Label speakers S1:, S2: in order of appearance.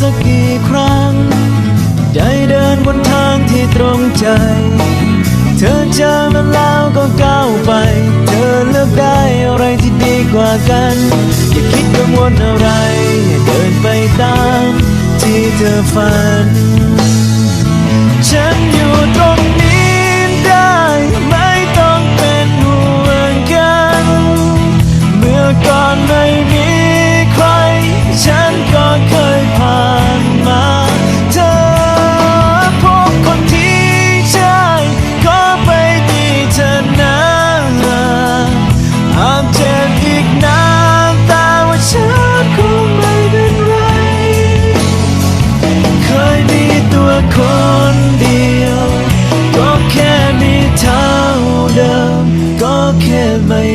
S1: สักกี่ครั้งใจเดินบนทางที่ตรงใจ เธอเจอมันแล้วก็ก้าวไป เธอเลือกได้อะไรที่ดีกว่ากัน อย่าคิดกังวลอะไร เดินไปตามที่เธอฝัน คนเดียว ก็แค่มีเท่าเดิม ก็แค่ไม่